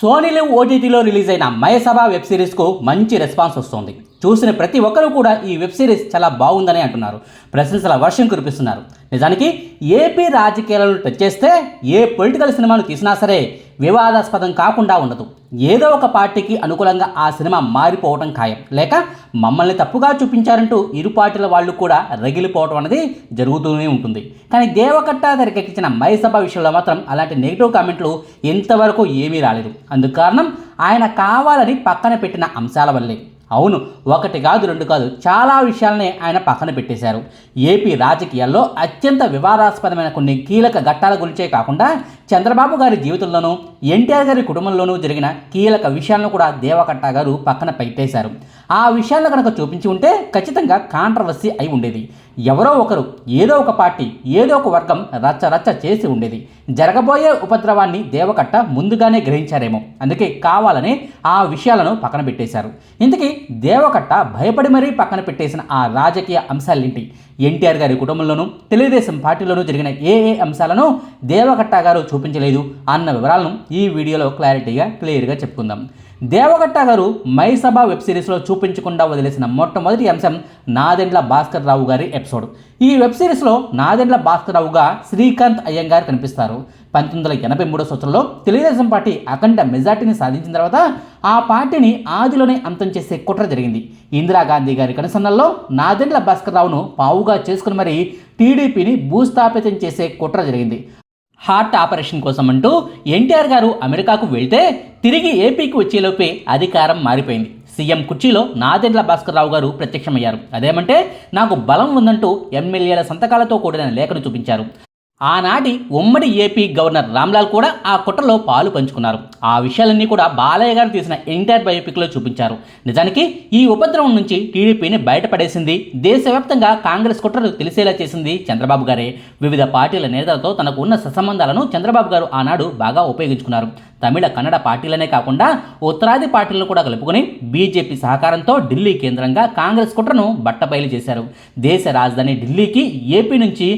సోనీలు ఓటీటీలో రిలీజ్ అయిన మయసభ వెబ్ సిరీస్కు మంచి రెస్పాన్స్ వస్తోంది. చూసిన ప్రతి ఒక్కరూ కూడా ఈ వెబ్ సిరీస్ చాలా బాగుందని అంటున్నారు. ప్రశంసల వర్షం కురిపిస్తున్నారు. నిజానికి ఏపీ రాజకీయాలను టచ్ చేస్తే ఏ పొలిటికల్ సినిమాను తీసినా సరే వివాదాస్పదం కాకుండా ఉండదు. ఏదో ఒక పార్టీకి అనుకూలంగా ఆ సినిమా మారిపోవడం ఖాయం. లేక మమ్మల్ని తప్పుగా చూపించారంటూ ఇరు పార్టీల వాళ్ళు కూడా రగిలిపోవడం అనేది జరుగుతూనే ఉంటుంది. కానీ దేవకట్ట తెరకెక్కించిన మైసభ విషయంలో మాత్రం అలాంటి నెగిటివ్ కామెంట్లు ఇంతవరకు ఏమీ రాలేదు. అందుకు కారణం ఆయన కావాలని పక్కన పెట్టిన అంశాల వల్లే. అవును ఒకటి కాదు రెండు కాదు చాలా విషయాలనే ఆయన పక్కన పెట్టేశారు. ఏపీ రాజకీయాల్లో అత్యంత వివాదాస్పదమైన కొన్ని కీలక ఘట్టాల గురించే కాకుండా చంద్రబాబు గారి జీవితంలోనూ ఎన్టీఆర్ గారి కుటుంబంలోనూ జరిగిన కీలక విషయాలను కూడా దేవకట్ట గారు పక్కన పెట్టేశారు. ఆ విషయాలను కనుక చూపించి ఉంటే ఖచ్చితంగా కాంట్రవర్సీ అయి ఉండేది. ఎవరో ఒకరు ఏదో ఒక పార్టీ ఏదో ఒక వర్గం రచ్చ రచ్చ చేసి ఉండేది. జరగబోయే ఉపద్రవాన్ని దేవకట్ట ముందుగానే గ్రహించారేమో. అందుకే కావాలని ఆ విషయాలను పక్కన పెట్టేశారు. ఇంతకీ దేవకట్ట భయపడి మరీ పక్కన పెట్టేసిన ఆ రాజకీయ అంశాలేంటి? ఎన్టీఆర్ గారి కుటుంబంలోనూ తెలుగుదేశం పార్టీలోనూ జరిగిన ఏ ఏ అంశాలను దేవకట్ట గారు చూపించలేదు అన్న వివరాలను ఈ వీడియోలో క్లారిటీగా క్లియర్గా చెప్పుకుందాం. దేవగట్ట గారు మైసభ వెబ్ సిరీస్లో చూపించకుండా వదిలేసిన మొట్టమొదటి అంశం నాదెండ్ల భాస్కర్ రావు గారి ఎపిసోడ్. ఈ వెబ్ సిరీస్లో నాదెండ్ల భాస్కర్రావుగా శ్రీకాంత్ అయ్యంగారు కనిపిస్తారు. పంతొమ్మిది వందల ఎనభై మూడో సంవత్సరంలో తెలుగుదేశం పార్టీ అఖండ మెజార్టీని సాధించిన తర్వాత ఆ పార్టీని ఆదిలోనే అంతం చేసే కుట్ర జరిగింది. ఇందిరాగాంధీ గారి కనుసన్నల్లో నాదెండ్ల భాస్కరరావును పావుగా చేసుకుని మరి టీడీపీని భూస్థాపితం చేసే కుట్ర జరిగింది. హార్ట్ ఆపరేషన్ కోసం అంటూ ఎన్టీఆర్ గారు అమెరికాకు వెళ్తే తిరిగి ఏపీకి వచ్చేలోపే అధికారం మారిపోయింది. సీఎం కుర్చీలో నాదెండ్ల భాస్కర్ రావు గారు ప్రత్యక్షమయ్యారు. అదేమంటే నాకు బలం ఉందంటూ ఎమ్మెల్యేల సంతకాలతో కూడిన లేఖను చూపించారు. ఆనాటి ఉమ్మడి ఏపీ గవర్నర్ రామ్లాల్ కూడా ఆ కుట్రలో పాలు పంచుకున్నారు. ఆ విషయాలన్నీ కూడా బాలయ్య గారు తీసిన ఎంటైర్ బయోపిక్లో చూపించారు. నిజానికి ఈ ఉపద్రవం నుంచి టీడీపీని బయటపడేసింది దేశవ్యాప్తంగా కాంగ్రెస్ కుట్రలు తెలిసేలా చేసింది చంద్రబాబు గారే. వివిధ పార్టీల నేతలతో తనకు ఉన్న సత్సంబంధాలను చంద్రబాబు గారు ఆనాడు బాగా ఉపయోగించుకున్నారు. తమిళ కన్నడ పార్టీలనే కాకుండా ఉత్తరాది పార్టీలను కూడా కలుపుకొని బీజేపీ సహకారంతో ఢిల్లీ కేంద్రంగా కాంగ్రెస్ కుట్రను బట్టబయలు చేశారు. దేశ రాజధాని ఢిల్లీకి ఏపీ నుంచి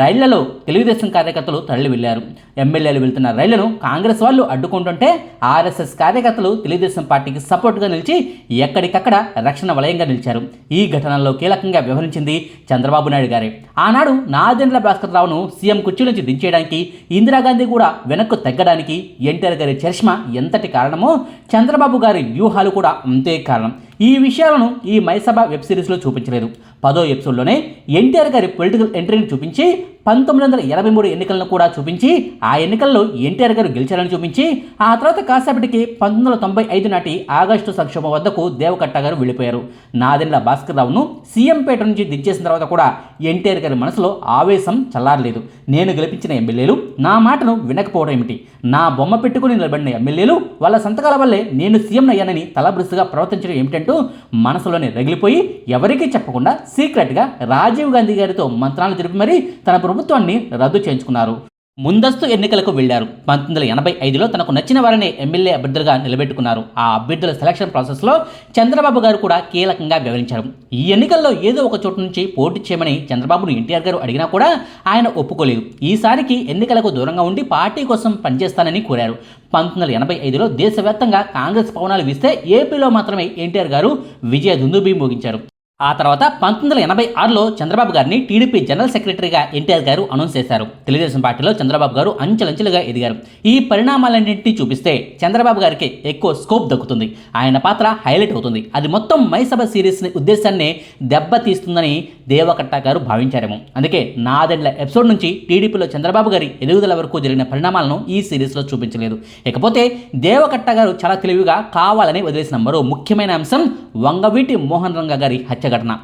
రైళ్ళలో తెలుగుదేశం కార్యకర్తలు తరలి వెళ్ళారు ఎమ్మెల్యేలు వెళ్తున్న రైళ్ళను కాంగ్రెస్ వాళ్ళు అడ్డుకుంటుంటే ఆర్ఎస్ఎస్ కార్యకర్తలు తెలుగుదేశం పార్టీకి సపోర్టుగా నిలిచి ఎక్కడికక్కడ రక్షణ వలయంగా నిలిచారు. ఈ ఘటనలో కీలకంగా వ్యవహరించింది చంద్రబాబు నాయుడు గారే. ఆనాడు నాదెండ్ల భాస్కర్ రావును సీఎం కుర్చీ నుంచి దించేయడానికి ఇందిరాగాంధీ కూడా వెనక్కు తగ్గడానికి ఎన్టీఆర్ గారి చరిష్మా ఎంతటి కారణమో చంద్రబాబు గారి వ్యూహాలు కూడా అంతే కారణం. ఈ విషయాలను ఈ మైసభ వెబ్ సిరీస్లో చూపించలేదు. పదో ఎపిసోడ్లోనే ఎన్టీఆర్ గారి పొలిటికల్ ఎంట్రీని చూపించి పంతొమ్మిది వందల ఎనభై మూడు ఎన్నికలను కూడా చూపించి ఆ ఎన్నికల్లో ఎన్టీఆర్ గారు గెలిచారని చూపించి ఆ తర్వాత కాసేపటికి పంతొమ్మిది వందల తొంభై ఐదు నాటి ఆగస్టు సంక్షోభం వద్దకు దేవకట్ట గారు వెళ్ళిపోయారు. నాదెండ్ల భాస్కర్ రావును సీఎం పేట నుంచి దించేసిన తర్వాత కూడా ఎన్టీఆర్ గారి మనసులో ఆవేశం చల్లారలేదు. నేను గెలిపించిన ఎమ్మెల్యేలు నా మాటను వినకపోవడం ఏమిటి? నా బొమ్మ పెట్టుకుని నిలబడిన ఎమ్మెల్యేలు వాళ్ళ సంతకాల వల్లే నేను సీఎం అయ్యానని తలబృస్తుగా ప్రవర్తించడం ఏమిటంటే మనసులోనే రగిలిపోయి ఎవరికీ చెప్పకుండా సీక్రెట్గా రాజీవ్ గాంధీ గారితో మంత్రాలు జరిపి మరీ తన ప్రభుత్వాన్ని రద్దు చేయించుకున్నారు. ముందస్తు ఎన్నికలకు వెళ్ళారు పంతొమ్మిది వందల ఎనభై ఐదులో తనకు నచ్చిన వారిని ఎమ్మెల్యే అభ్యర్థులుగా నిలబెట్టుకున్నారు. ఆ అభ్యర్థుల సెలక్షన్ ప్రాసెస్లో చంద్రబాబు గారు కూడా కీలకంగా వ్యవహరించారు. ఈ ఎన్నికల్లో ఏదో ఒక చోటు నుంచి పోటీ చేయమని చంద్రబాబును ఎన్టీఆర్ గారు అడిగినా కూడా ఆయన ఒప్పుకోలేదు. ఈసారికి ఎన్నికలకు దూరంగా ఉండి పార్టీ కోసం పనిచేస్తానని కోరారు. పంతొమ్మిది వందల ఎనభై ఐదులో దేశవ్యాప్తంగా కాంగ్రెస్ పవనాలు వీస్తే ఏపీలో మాత్రమే ఎన్టీఆర్ గారు విజయ దుందుబీ మోగించారు. ఆ తర్వాత పంతొమ్మిది వందల ఎనభై ఆరులో చంద్రబాబు గారిని టీడీపీ జనరల్ సెక్రటరీగా ఎన్టీఆర్ గారు అనౌన్స్ చేశారు. తెలుగుదేశం పార్టీలో చంద్రబాబు గారు అంచెలంచెలుగా ఎదిగారు. ఈ పరిణామాలన్నింటినీ చూపిస్తే చంద్రబాబు గారికి ఎక్కువ స్కోప్ దక్కుతుంది. ఆయన పాత్ర హైలైట్ అవుతుంది. అది మొత్తం మైసభ సిరీస్ ఉద్దేశాన్ని దెబ్బతీస్తుందని దేవకట్ట గారు భావించారేమో. అందుకే నాదెండ్ల ఎపిసోడ్ నుంచి టీడీపీలో చంద్రబాబు గారి ఎదుగుదల వరకు జరిగిన పరిణామాలను ఈ సిరీస్లో చూపించలేదు. ఇకపోతే దేవకట్ట గారు చాలా తెలివిగా కావాలని వదిలేసిన మరో ముఖ్యమైన అంశం వంగవీటి మోహన్ రంగ గారి హత్య ఘటన.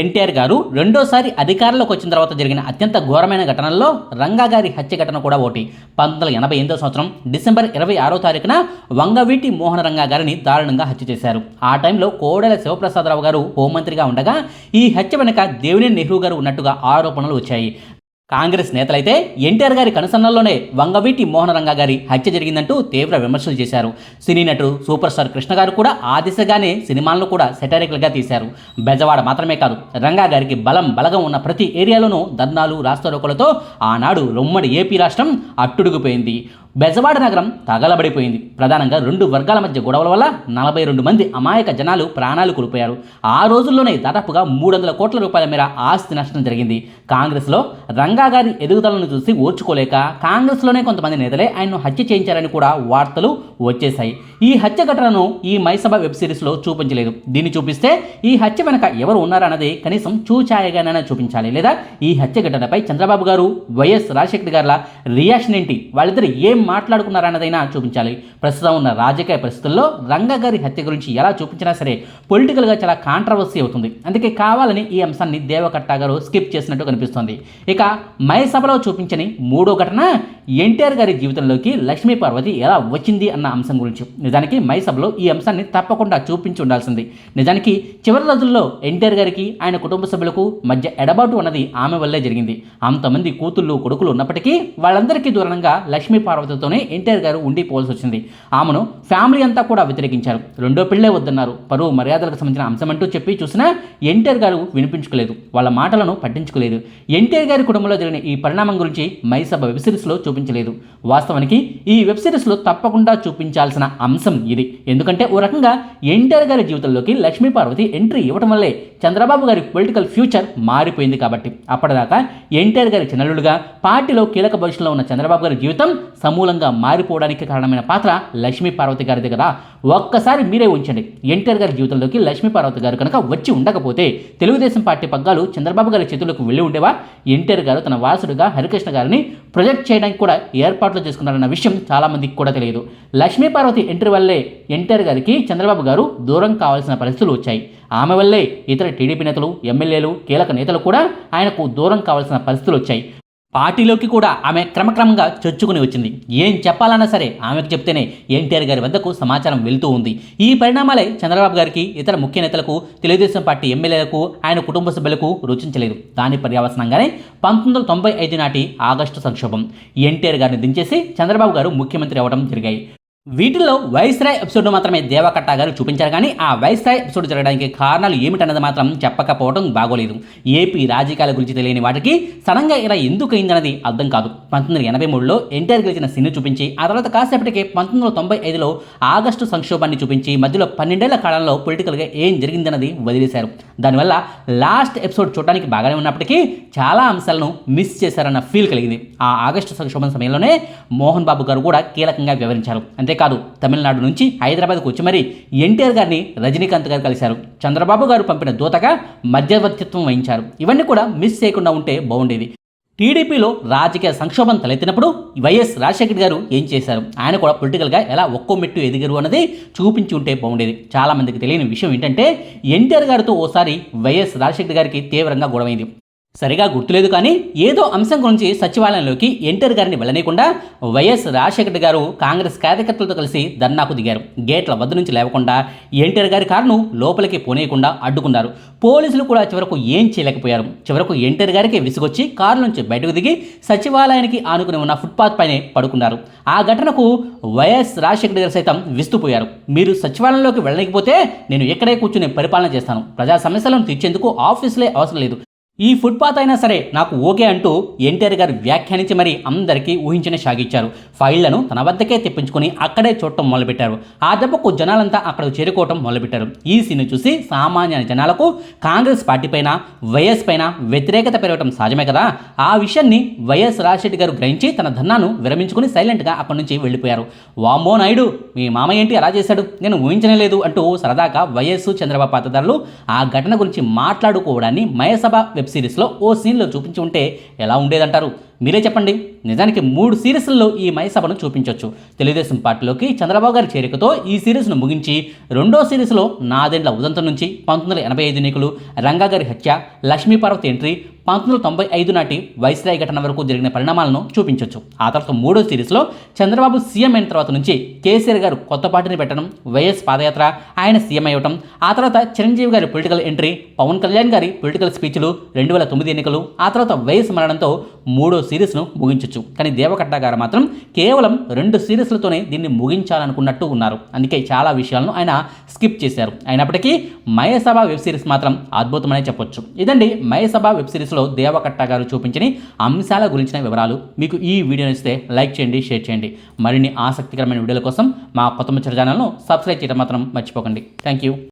ఎన్టీఆర్ గారు రెండోసారి అధికారంలోకి వచ్చిన తర్వాత జరిగిన అత్యంత ఘోరమైన ఘటనల్లో రంగా గారి హత్య ఘటన కూడా ఒకటి. పంతొమ్మిది వందల ఎనభై ఎనిమిదో సంవత్సరం డిసెంబర్ ఇరవై ఆరో తారీఖున వంగవీటి మోహన రంగా గారిని దారుణంగా హత్య చేశారు. ఆ టైంలో కోడెల శివప్రసాదరావు గారు హోంమంత్రిగా ఉండగా ఈ హత్య వెనుక దేవినేని నెహ్రూ గారు ఉన్నట్టుగా ఆరోపణలు వచ్చాయి. కాంగ్రెస్ నేతలైతే ఎన్టీఆర్ గారి కనుసన్నల్లోనే వంగవీటి మోహనరంగ గారి హత్య జరిగిందంటూ తీవ్ర విమర్శలు చేశారు. సినీ నటుడు సూపర్ స్టార్ కృష్ణ గారు కూడా ఆ దిశగానే సినిమాలను కూడా సెటారికల్గా తీశారు. బెజవాడ మాత్రమే కాదు రంగా గారికి బలం బలగం ఉన్న ప్రతి ఏరియాలోనూ ధర్నాలు రాస్తారోకలతో ఆనాడు రొమ్మడి ఏపీ రాష్ట్రం అట్టుడుగుపోయింది. బెజవాడ నగరం తగలబడిపోయింది. ప్రధానంగా రెండు వర్గాల మధ్య గొడవల వల్ల నలభై రెండు మంది అమాయక జనాలు ప్రాణాలు కోల్పోయారు. ఆ రోజుల్లోనే దాదాపుగా మూడు వందల కోట్ల రూపాయల మేర ఆస్తి నష్టం జరిగింది. కాంగ్రెస్లో రంగా గారి ఎదుగుదలను చూసి ఓర్చుకోలేక కాంగ్రెస్లోనే కొంతమంది నేతలే ఆయన్ను హత్య చేయించారని కూడా వార్తలు వచ్చేశాయి. ఈ హత్య ఘటనను ఈ మైసభ వెబ్ సిరీస్లో చూపించలేదు. దీన్ని చూపిస్తే ఈ హత్య వెనక ఎవరు ఉన్నారన్నది కనీసం చూచాయగానైనా చూపించాలి. లేదా ఈ హత్య ఘటనపై చంద్రబాబు గారు వైఎస్ రాజశేఖర్ గారుల రియాక్షన్ ఏంటి? వాళ్ళిద్దరు ఏం మాట్లాడుకున్నారన్నదైనా చూపించాలి. ప్రస్తుతం ఉన్న రాజకీయ పరిస్థితుల్లో రంగగారి హత్య గురించి ఎలా చూపించినా సరే పొలిటికల్గా చాలా కాంట్రవర్సీ అవుతుంది. అందుకే కావాలని ఈ అంశాన్ని దేవకట్ట గారు స్కిప్ చేసినట్టు కనిపిస్తోంది. ఇక మై సభలో చూపించని మూడో ఘటన ఎన్టీఆర్ గారి జీవితంలోకి లక్ష్మీ పార్వతి ఎలా వచ్చింది అన్న అంశం గురించి. నిజానికి మై సభలో ఈ అంశాన్ని తప్పకుండా చూపించి ఉండాల్సింది. నిజానికి చివరి రోజుల్లో ఎన్టీఆర్ గారికి ఆయన కుటుంబ సభ్యులకు మధ్య ఎడబాటు అన్నది ఆమె వల్లే జరిగింది. అంతమంది కూతుళ్ళు కొడుకులు ఉన్నప్పటికీ వాళ్ళందరికీ దూరంగా లక్ష్మీ పార్వతితోనే ఎన్టీఆర్ గారు ఉండిపోవాల్సి వచ్చింది ఆమెను ఫ్యామిలీ అంతా కూడా వ్యతిరేకించారు. రెండో పిల్లే వద్దన్నారు. పరువు మర్యాదలకు సంబంధించిన అంశం అంటూ చెప్పి చూసినా ఎన్టీఆర్ గారు వినిపించుకోలేదు. వాళ్ళ మాటలను పట్టించుకోలేదు. ఎన్టీఆర్ గారి కుటుంబంలో జరిగిన ఈ పరిణామం గురించి మైసభ వెబ్ సిరీస్లో చూపించలేదు. వాస్తవానికి ఈ వెబ్ సిరీస్లో తప్పకుండా చూపించాల్సిన అంశం ఇది. ఎందుకంటే ఓ రకంగా ఎన్టీఆర్ గారి జీవితంలోకి లక్ష్మీ పార్వతి ఎంట్రీ ఇవ్వటం వల్లే చంద్రబాబు గారి పొలిటికల్ ఫ్యూచర్ మారిపోయింది కాబట్టి. అప్పటిదాకా ఎన్టీఆర్ గారి చిన్నలుడుగా పార్టీలో కీలక భవిష్యత్తులో ఉన్న చంద్రబాబు గారి జీవితం సమూలంగా మారిపోవడానికి కారణమైన పాత్ర లక్ష్మీ పార్వతి గారిది కదా. ఒక్కసారి మీరే ఉంచండి. ఎన్టీఆర్ గారి జీవితంలోకి లక్ష్మీపార్వతి గారు కనుక వచ్చి ఉండకపోతే తెలుగుదేశం పార్టీ పగ్గాలు చంద్రబాబు గారి చేతులకు వెళ్ళి ఉండేవా? ఎన్టీఆర్ గారు తన వారసుడిగా హరికృష్ణ గారిని ప్రొజెక్ట్ చేయడానికి కూడా ఏర్పాట్లు చేసుకున్నారన్న విషయం చాలామందికి కూడా తెలియదు. లక్ష్మీపార్వతి ఎంట్రీ వల్లే ఎన్టీఆర్ గారికి చంద్రబాబు గారు దూరం కావాల్సిన పరిస్థితులు వచ్చాయి. ఆమె వల్లే ఇతర టీడీపీ నేతలు ఎమ్మెల్యేలు కీలక నేతలు కూడా ఆయనకు దూరం కావాల్సిన పరిస్థితులు వచ్చాయి. పార్టీలోకి కూడా ఆమె క్రమక్రమంగా చొచ్చుకుని వచ్చింది. ఏం చెప్పాలన్నా సరే ఆమెకు చెప్తేనే ఎన్టీఆర్ గారి వద్దకు సమాచారం వెళ్తూ ఉంది. ఈ పరిణామాలే చంద్రబాబు గారికి ఇతర ముఖ్య నేతలకు తెలుగుదేశం పార్టీ ఎమ్మెల్యేలకు ఆయన కుటుంబ సభ్యులకు రుచించలేదు. దాని పర్యవసనంగానే పంతొమ్మిది వందల తొంభై ఐదు నాటి ఆగస్టు సంక్షోభం. ఎన్టీఆర్ గారిని దించేసి చంద్రబాబు గారు ముఖ్యమంత్రి అవ్వడం జరిగాయి. వీటిల్లో వైస్రాయ్ ఎపిసోడ్ మాత్రమే దేవకట్ట గారు చూపించారు కానీ ఆ వైస్రాయ్ ఎపిసోడ్ జరగడానికి కారణాలు ఏమిటన్నది మాత్రం చెప్పకపోవడం బాగోలేదు. ఏపీ రాజకీయాల గురించి తెలియని వాటికి సడన్గా ఇలా ఎందుకు అయిందన్నది అర్థం కాదు. పంతొమ్మిది వందల ఎనభై మూడులో ఎన్టీఆర్ గెలిచిన సిన్ను చూపించి ఆ తర్వాత కాసేపటికి పంతొమ్మిది వందల తొంభై ఐదులో ఆగస్టు సంక్షోభాన్ని చూపించి మధ్యలో పన్నెండేళ్ళ కాలంలో పొలిటికల్గా ఏం జరిగిందన్నది వదిలేశారు. దానివల్ల లాస్ట్ ఎపిసోడ్ చూడడానికి బాగానే ఉన్నప్పటికీ చాలా అంశాలను మిస్ చేశారన్న ఫీల్ కలిగింది. ఆ ఆగస్టు సంక్షోభం సమయంలోనే మోహన్ బాబు గారు కూడా కీలకంగా వివరించారు. అంతేకాదు తమిళనాడు నుంచి హైదరాబాద్కు వచ్చి మరీ ఎన్టీఆర్ గారిని రజనీకాంత్ గారు కలిశారు. చంద్రబాబు గారు పంపిన దూతగా మధ్యవర్తిత్వం వహించారు. ఇవన్నీ కూడా మిస్ చేయకుండా ఉంటే బాగుండేది. టీడీపీలో రాజకీయ సంక్షోభం తలెత్తినప్పుడు వైఎస్ రాజశేఖర్ గారు ఏం చేశారు? ఆయన కూడా పొలిటికల్గా ఎలా ఒక్కో మెట్టు ఎదిగారు అన్నది చూపించి ఉంటే బాగుండేది. చాలా మందికి తెలియని విషయం ఏంటంటే ఎన్టీఆర్ గారితో ఓసారి వైఎస్ రాజశేఖర్ గారికి తీవ్రంగా గొడవైంది. సరిగా గుర్తులేదు కానీ ఏదో అంశం గురించి సచివాలయంలోకి ఎన్టీఆర్ గారిని వెళ్ళనీయకుండా వైఎస్ రాజశేఖర్ గారు కాంగ్రెస్ కార్యకర్తలతో కలిసి ధర్నాకు దిగారు. గేట్ల వద్ద నుంచి లేవకుండా ఎన్టీఆర్ గారి కారును లోపలికి పోనీయకుండా అడ్డుకున్నారు. పోలీసులు కూడా చివరకు ఏం చేయలేకపోయారు. చివరకు ఎన్టీఆర్ గారికి విసుగొచ్చి కారు నుంచి బయటకు దిగి సచివాలయానికి ఆనుకుని ఉన్న ఫుట్పాత్ పైనే పడుకున్నారు. ఆ ఘటనకు వైఎస్ రాజశేఖర్ గారు సైతం విస్తుపోయారు. మీరు సచివాలయంలోకి వెళ్ళలేకపోతే నేను ఎక్కడే కూర్చుని పరిపాలన చేస్తాను. ప్రజా సమస్యలను తీర్చేందుకు ఆఫీసులే అవసరం లేదు. ఈ ఫుట్పాత్ అయినా సరే నాకు ఓకే అంటూ ఎన్టీఆర్ గారు వ్యాఖ్యానించి మరీ అందరికీ ఊహించిన సాగించారు ఫైళ్ళను తన వద్దకే తెప్పించుకొని అక్కడే చూడటం మొదలుపెట్టారు. ఆ దెబ్బకు జనాలంతా అక్కడ చేరుకోవటం మొదలుపెట్టారు. ఈ సీన్ చూసి సామాన్య జనాలకు కాంగ్రెస్ పార్టీ పైన వైఎస్ పైన వ్యతిరేకత పెరగటం సహజమే కదా? ఆ విషయాన్ని వైఎస్ రాజశెట్టి గారు గ్రహించి తన ధన్నాను విరమించుకుని సైలెంట్గా అక్కడి నుంచి వెళ్ళిపోయారు. వామ్మో నాయుడు మీ మామ ఏంటి అలా చేశాడు? నేను ఊహించనే లేదు అంటూ సరదాగా వైఎస్ చంద్రబాబు పాతదారులు ఆ ఘటన గురించి మాట్లాడుకోవడాన్ని మయసభ వెబ్ సిరీస్లో ఓ సీన్లో చూపించి ఉంటే ఎలా ఉండేదంటారు? మీరే చెప్పండి. నిజానికి మూడు సిరీస్లలో ఈ మైసభను చూపించవచ్చు తెలుగుదేశం పార్టీలోకి చంద్రబాబు గారి చేరికతో ఈ సిరీస్ను ముగించి రెండో సిరీస్లో నాదెండ్ల ఉదంతం నుంచి పంతొమ్మిది వందల ఎనభై ఐదు ఎన్నికలు రంగా గారి హత్య లక్ష్మీపార్వతి ఎంట్రీ పంతొమ్మిది వందల తొంభై ఐదు నాటి వైస్రాయ్ ఘటన వరకు జరిగిన పరిణామాలను చూపించవచ్చు ఆ తర్వాత మూడో సిరీస్లో చంద్రబాబు సీఎం అయిన తర్వాత నుంచి కేసీఆర్ గారు కొత్త పార్టీని పెట్టడం వైఎస్ పాదయాత్ర ఆయన సీఎం అయ్యటం ఆ తర్వాత చిరంజీవి గారి పొలిటికల్ ఎంట్రీ పవన్ కళ్యాణ్ గారి పొలిటికల్ స్పీచ్లు రెండు వేల తొమ్మిది ఎన్నికలు ఆ తర్వాత వైఎస్ మరణంతో మూడో సిరీస్ను ముగించవచ్చు కానీ దేవకట్ట గారు మాత్రం కేవలం రెండు సిరీస్లతోనే దీన్ని ముగించాలనుకున్నట్టు ఉన్నారు. అందుకే చాలా విషయాలను ఆయన స్కిప్ చేశారు. అయినప్పటికీ మయసభ వెబ్ సిరీస్ మాత్రం అద్భుతమనే చెప్పొచ్చు. ఇదండి మయసభ వెబ్ సిరీస్లో దేవకట్ట గారు చూపించిన అంశాల గురించిన వివరాలు. మీకు ఈ వీడియో ఇస్తే లైక్ చేయండి షేర్ చేయండి. మరిన్ని ఆసక్తికరమైన వీడియోల కోసం మా కొత్త ముచ్చట ఛానల్ను సబ్స్క్రైబ్ చేయడం మాత్రం మర్చిపోకండి. Thank you.